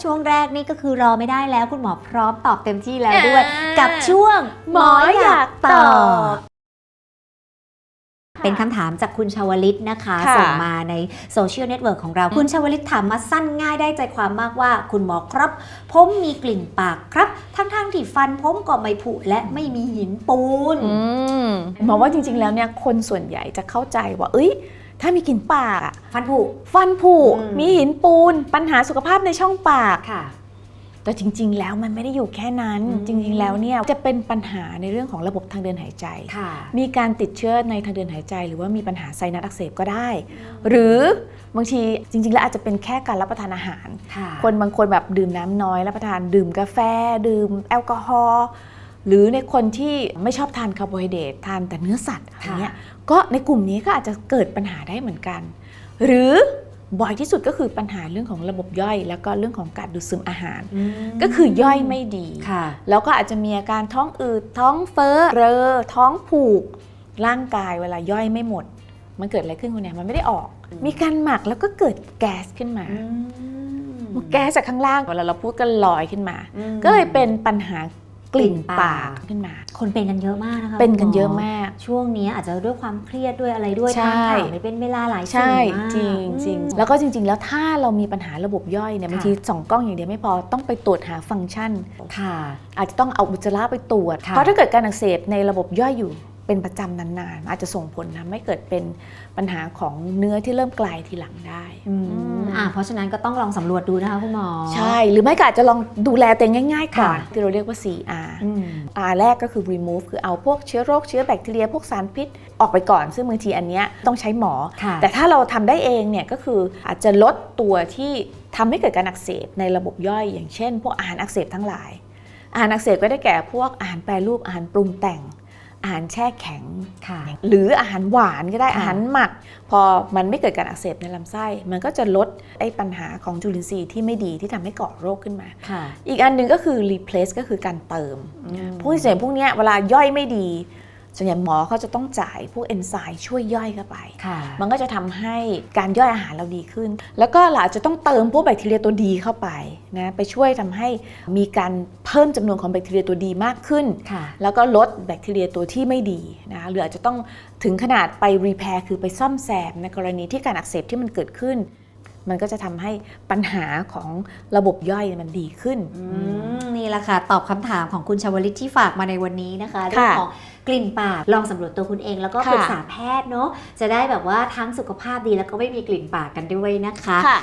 ช่วงแรกนี่ก็คือรอไม่ได้แล้วคุณหมอพร้อมตอบเต็มที่แล้วด้วยอ่ากับช่วงหมออยากตอบ เป็นคำถามจากคุณชาวลิตนะคะค่ะส่งมาในโซเชียลเน็ตเวิร์กของเรา คุณชาวลิตถามมาสั้นง่ายได้ใจความมากว่า คุณหมอครับ ผมมีกลิ่นปากครับ ทั้งๆที่ฟันผมก็ไม่ผุและไม่มีหินปูนอืมหมอว่าจริงๆแล้วเนี่ยคนส่วนใหญ่จะเข้าใจว่า เอ้ย ถ้ามีกลิ่นปากอะฟันผุ ฟันผุอืม มีหินปูน ปัญหาสุขภาพในช่องปาก ค่ะ แต่จริง ๆ แล้วมันไม่ได้อยู่แค่นั้น อืม จริง ๆ แล้วเนี่ยจะเป็นปัญหาในเรื่องของระบบทางเดินหายใจ ค่ะ มีการติดเชื้อในทางเดินหายใจ หรือว่ามีปัญหาไซนัสอักเสบก็ได้ หรือบางทีจริง ๆ แล้วอาจจะเป็นแค่การรับประทานอาหาร ค่ะ คนบางคนแบบดื่มน้ำน้อยรับประทานดื่มกาแฟ ดื่มแอลกอฮอล์ หรือในคนที่ไม่ชอบทานคาร์โบไฮเดรตทานแต่เนื้อสัตว์อะไรเงี้ยก็ในกลุ่มนี้ก็อาจจะเกิดปัญหาได้เหมือนกัน หรือบ่อยที่สุดก็คือปัญหาเรื่องของระบบย่อย แล้วก็เรื่องของการดูดซึมอาหารอืมก็คือย่อยไม่ดีค่ะแล้วก็อาจจะมีอาการท้องอืดท้องเฟ้อเรอ ท้องผูก ร่างกายเวลาย่อยไม่หมด มันเกิดอะไรขึ้นคุณเนี่ยมันไม่ได้ออกอืมมีการหมักแล้วก็เกิดแก๊สขึ้นมาอืมแก๊สจากข้างล่างเวลาเราพูดก็ลอยขึ้นมาอืมก็เลยเป็นปัญหา กลิ่นกลิ่นปาปากกขึ้นมา คนเป็นกันเยอะมากนะคะเป็นกันคุณหเยอะมาก ช่วงนี้อาจจะด้วยความเครียดด้วยอะไรด้วยใช่ทานข่าวไม่เป็นเวลาหลายสิ่งใช่มากจริงจริงอืมแล้วก็จริง ๆ แล้วถ้าเรามีปัญหาระบบย่อยเนี่ยค่ะบางทีส่องกล้องอย่างเดียวไม่พอต้องไปตรวจหาฟังก์ชันค่ะอาจจะต้องเอาอุจจาระไปตรวจค่ะเพราะถ้าเกิดการอักเสบในระบบย่อยอยู่เป็นประจำนานๆ อาจจะส่งผลทำให้เกิดเป็นปัญหาของเนื้อที่เริ่มกลายทีหลังได้ อืมอ่าเพราะฉะนั้นก็ต้องลองสำรวจดูนะคะคุณหมอ ใช่ หรือไม่ก็อาจจะลองดูแลตัวเองง่ายๆก่อนค่ะที่เราเรียกว่า 4R อืม R แรกก็คือ remove คือเอาพวกเชื้อโรคเชื้อแบคทีเรียพวกสารพิษออกไปก่อน ซึ่งบางทีอันเนี้ยต้องใช้หมอค่ะแต่ถ้าเราทำได้เองเนี่ยก็คืออาจจะลดตัวที่ทำให้เกิดการอักเสบในระบบย่อย อย่างเช่น พวกอาหารอักเสบทั้งหลาย อาหารอักเสบก็ได้แก่พวกอาหารแปรรูปอาหารปรุงแต่ง อาหารแช่แข็ง ค่ะ หรืออาหารหวานก็ได้ค่ะอาหารหมัก พอมันไม่เกิดการอักเสบในลำไส้ มันก็จะลดไอ้ปัญหาของจุลินทรีย์ที่ไม่ดีที่ทำให้ก่อโรคขึ้นมาค่ะอีกอันหนึ่งก็คือ replace ก็คือการเติมอืมพวกเสียพวกเนี้ยเวลาย่อยไม่ดี ส่วนใหญ่หมอเขาจะต้องจ่ายพวกเอนไซม์ช่วยย่อยเข้าไปค่ะมันก็จะทำให้การย่อยอาหารเราดีขึ้น แล้วก็เราอาจจะต้องเติมพวกแบคทีเรียตัวดีเข้าไปนะไปช่วยทำให้มีการเพิ่มจำนวนของแบคทีเรียตัวดีมากขึ้นค่ะแล้วก็ลดแบคทีเรียตัวที่ไม่ดีนะหรืออาจจะต้องถึงขนาดไปรีแพร์คือไปซ่อมแซมในกรณีที่การอักเสบที่มันเกิดขึ้นมันก็จะทำให้ปัญหาของระบบย่อยมันดีขึ้นอืมนี่แหละค่ะ ตอบคำถามของคุณชาวลิตที่ฝากมาในวันนี้นะคะเรื่องค่ะของ กลิ่นปากลองสำรวจตัวคุณเอง แล้วก็ค่ะปรึกษาแพทย์เนาะจะได้แบบว่าทั้งสุขภาพดีแล้วก็ไม่มีกลิ่นปากกันด้วยนะคะค่ะ